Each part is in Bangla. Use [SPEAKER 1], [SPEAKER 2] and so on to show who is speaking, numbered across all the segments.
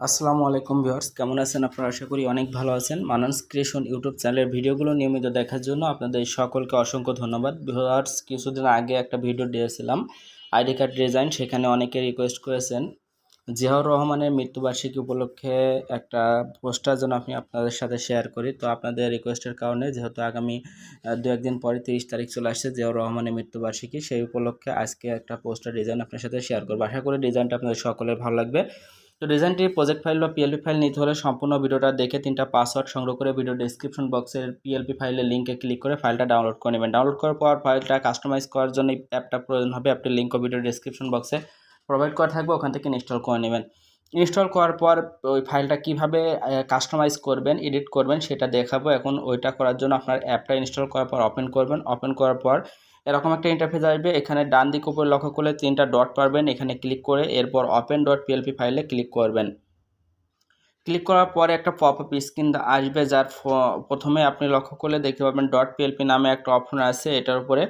[SPEAKER 1] আসসালামু আলাইকুম ভিউয়ার্স, কেমন আছেন আপনারা? আশা করি অনেক ভালো আছেন। মানান্স ক্রিয়েশন ইউটিউব চ্যানেলের ভিডিওগুলো নিয়মিত দেখার জন্য আপনাদের সকলকে অসংখ্য ধন্যবাদ। ভিউয়ার্স, কিছুদিন আগে একটা ভিডিও দিয়েছিলাম, আইডি কার্ড ডিজাইন, সেখানে অনেকে রিকোয়েস্ট করেছেন জিয়াউর রহমানের মৃত্যুবার্ষিকী উপলক্ষে একটা পোস্টার যেন আমি আপনাদের সাথে শেয়ার করি। তো আপনাদের রিকোয়েস্টের কারণে যেহেতু আগামী দু একদিন পরে তিরিশ তারিখ চলে আসছে জিয়াউর রহমানের মৃত্যুবার্ষিকী, সেই উপলক্ষে আজকে একটা পোস্টার ডিজাইন আপনার সাথে শেয়ার করব। আশা করি ডিজাইনটা আপনাদের সকলের ভালো লাগবে। তো ডিজাইনটির প্রজেক্ট ফাইল বা পিএলপি ফাইল নিতে হলে সম্পূর্ণ ভিডিওটা দেখে তিনটা পাসওয়ার্ড সংগ্রহ করে ভিডিও ডিসক্রিপশন বক্সের পিএলপি ফাইলের লিঙ্কে ক্লিক করে ফাইলটা ডাউনলোড করে নেবেন। ডাউনলোড করার পর ফাইলটা কাস্টমাইজ করার জন্য অ্যাপটা প্রয়োজন হবে। অ্যাপটির লিঙ্কও ভিডিও ডিসক্রিপশন বক্সে প্রোভাইড করা থাকবে, ওখান থেকে ইনস্টল করে নেবেন। ইনস্টল করার পর ওই ফাইলটা কীভাবে কাস্টমাইজ করবেন এডিট করবেন সেটা দেখাবো। এখন ওইটা করার জন্য আপনার অ্যাপটা ইনস্টল করার পর ওপেন করবেন। ওপেন করার পর এরকম একটা ইন্টারফেস আসবে। এখানে ডান দিক উপরে লক্ষ্য করলে তিনটা ডট পারবেন। এখানে ক্লিক করে এরপর ওপেন ডট পিএলপি ফাইলে ক্লিক করবেন। ক্লিক করার পরে একটা পপ আপ স্ক্রিন আসবে যার প্রথমে আপনি লক্ষ্য করলে দেখতে পাবেন ডট পিএলপি নামে একটা অপশন আছে। এটার উপরে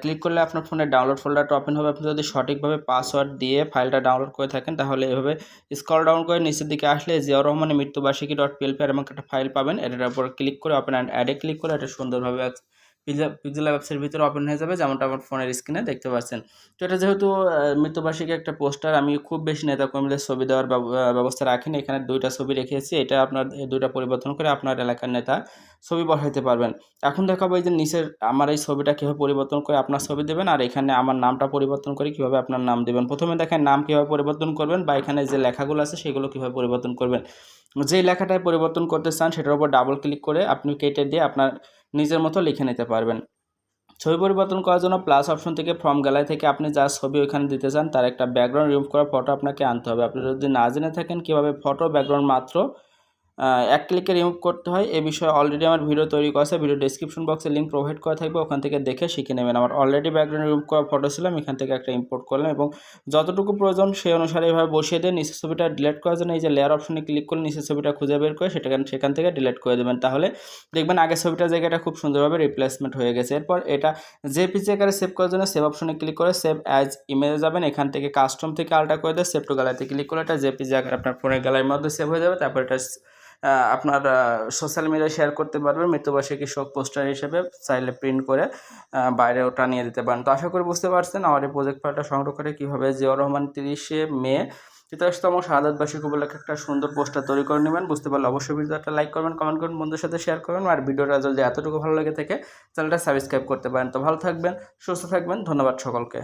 [SPEAKER 1] ক্লিক করলে আপনার ফোনে ডাউনলোড ফোল্ডারটা ওপেন হবে। আপনি যদি সঠিকভাবে পাসওয়ার্ড দিয়ে ফাইলটা ডাউনলোড করে থাকেন, তাহলে এভাবে স্ক্রল ডাউন করে নিচের দিকে আসলে জিয়াউর রহমানের মৃত্যুবার্ষিকী ডট পিএলপি এর এমন একটা ফাইল পাবেন। এটার উপর ক্লিক করে ওপেন অ্যান্ড অ্যাডে ক্লিক করে এটা সুন্দরভাবে পিক্সেল অ্যাপসের ভিতরে ওপেন হয়ে যাবে, যেমনটা আমার ফোনের স্ক্রিনে দেখতে পাচ্ছেন। তো এটা যেহেতু মৃত্যুবার্ষিকী একটা পোস্টার আমি খুব বেশি নেতা কর্মীদের ছবি দেওয়ার ব্যব- ব্যবস্থা রাখিনি। এখানে দুইটা ছবি রেখেছি, এটা আপনার দুইটা পরিবর্তন করে আপনার এলাকার নেতা ছবি বসাইতে পারবেন। এখন দেখাবো এই যে নিচের, আমার এই ছবিটা কীভাবে পরিবর্তন করে আপনার ছবি দেবেন, আর এখানে আমার নামটা পরিবর্তন করে কীভাবে আপনার নাম দেবেন। প্রথমে দেখেন নাম কীভাবে পরিবর্তন করবেন, বা এখানে যে লেখাগুলো আছে সেগুলো কীভাবে পরিবর্তন করবেন। যে লেখাটায় পরিবর্তন করতে চান, সেটার উপর ডাবল ক্লিক করে আপনি কেটে দিয়ে আপনার নিজের মতো লিখে নিতে পারবেন। ছবি পরিবর্তন করার জন্য প্লাস অপশন থেকে ফর্ম গ্যালারি থেকে আপনি যা ছবি ওইখানে দিতে চান, তার একটা ব্যাকগ্রাউন্ড রিমুভ করা ফটো আপনাকে আনতে হবে। আপনি যদি না জেনে থাকেন, কীভাবে ফটো ব্যাকগ্রাউন্ড মাত্র এক ক্লিকে রিমুভ করতে হয়। এ বিষয়ে অলরেডি আমার ভিডিও তৈরি করা আছে। ভিডিও ডিসক্রিপশন বক্সে লিঙ্ক প্রোভাইড করা থাকবে। ওখান থেকে দেখে শিখে নেবেন। আমার অলরেডি ব্যাকগ্রাউন্ড রিমুভ করা ফটো ছিল। আমি এখান থেকে একটা ইম্পোর্ট করলাম এবং যতটুকু প্রয়োজন সেই অনুসারে এভাবে বসিয়ে দিয়ে নিচের ছবিটা ডিলিট করার জন্য এই যে লেয়ার অপশনে ক্লিক করলে নিচের ছবিটা খুঁজে বের করে সেটা সেখান থেকে ডিলিট করে দেবেন। তাহলে দেখবেন আগের ছবিটার জায়গাটা খুব সুন্দরভাবে রিপ্লেসমেন্ট হয়ে গেছে। এরপর এটা যে পিসি আকারে সেভ করার জন্য সেভ অপশনে ক্লিক করে সেভ অ্যাজ ইমেজে যাবেন। এখান থেকে কাস্টম থেকে আলটা করে দিয়ে সেভ টু গ্যালারিতে ক্লিক করে এটা যে পিসি আকারে আপনার ফোনের গ্যালারির মধ্যে সেভ হয়ে যাবে। তারপর এটা আপনার সোশ্যাল মিডিয়ায় শেয়ার করতে পারবেন মৃত্যুবার্ষিকী শোক পোস্টার হিসেবে চাইলে প্রিন্ট করে আহ, বাইরে ওটা নিয়ে দিতে পারেন। তো আশা করি বুঝতে পারছেন আমার এই প্রজেক্ট ফাইলটা সংগ্রহ করে কীভাবে জিয়াউর রহমান তিরিশে মে তিতাশতম শাহাদাত বার্ষিক উপলক্ষে একটা সুন্দর পোস্টার তৈরি করে নেবেন। বুঝতে পারলে অবশ্যই ভিডিওটা লাইক করবেন কমেন্ট করবেন বন্ধুদের সাথে শেয়ার করবেন আর ভিডিওটা যদি এতটুকু ভালো লেগে থাকে চ্যানেলটা সাবস্ক্রাইব করতে পারেন। তো ভালো থাকবেন সুস্থ থাকবেন ধন্যবাদ সকলকে।